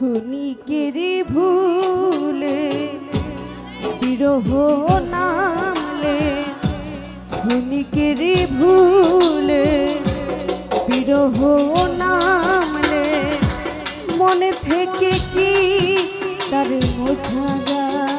ক্ষণিকেরই ভুলে বিরহ নামলে ক্ষণিকেরই ভুলে বিরহ নামলে মনে থেকে কি তার মোছা যায়?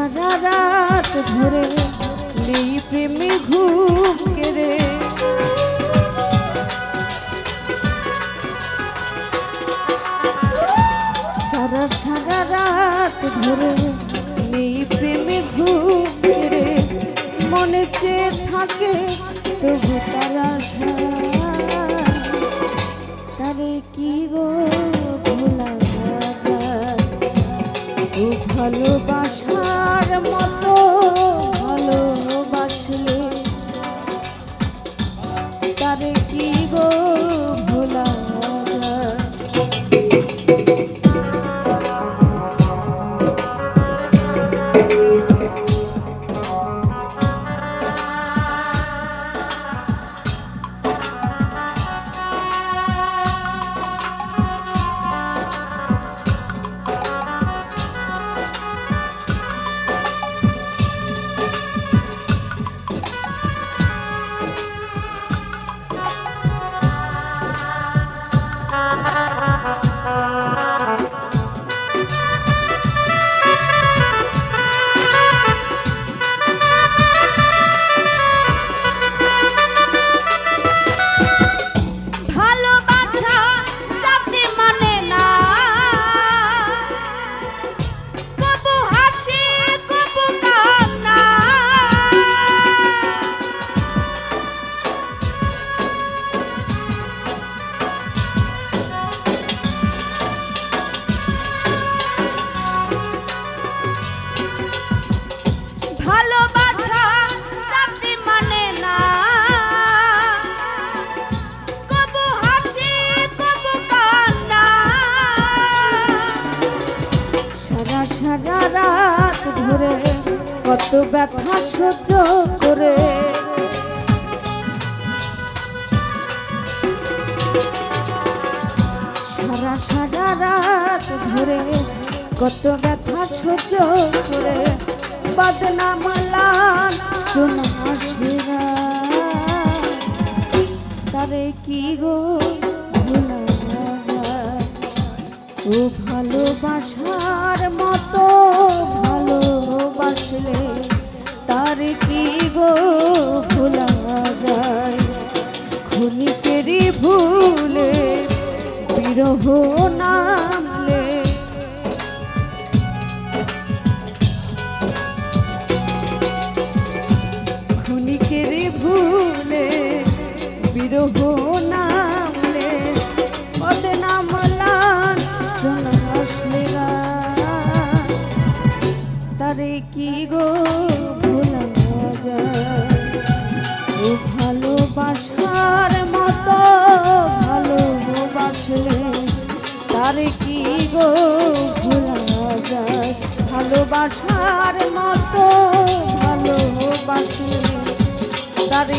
সারা রাত ধরে নেই প্রেমে ঘুম কেড়ে। সারা সারা রাত ধরে নেই প্রেমে ঘুম কেড়ে। মনে চেয়ে থাকে তবু তারা তারে কি গো ভোলা যায় ভালোবাসা জাতি মানে না। কবু হাসি, কবু কান্না। সারা সারা রাত ধরে কত ব্যথা সহ্য করে। সারা সারা রাত ধরে কত ব্যথা সহ্য করে। বদনাম লাল চুন তারে কি গো? ও ভালোবাসার মতো তারে কি গো ভোলা ও ভালোবাসার মতো ভালোবাসলে, তারে কি গো ভোলা যায় ভালোবাসার মতো ভালোবাসলে, তারে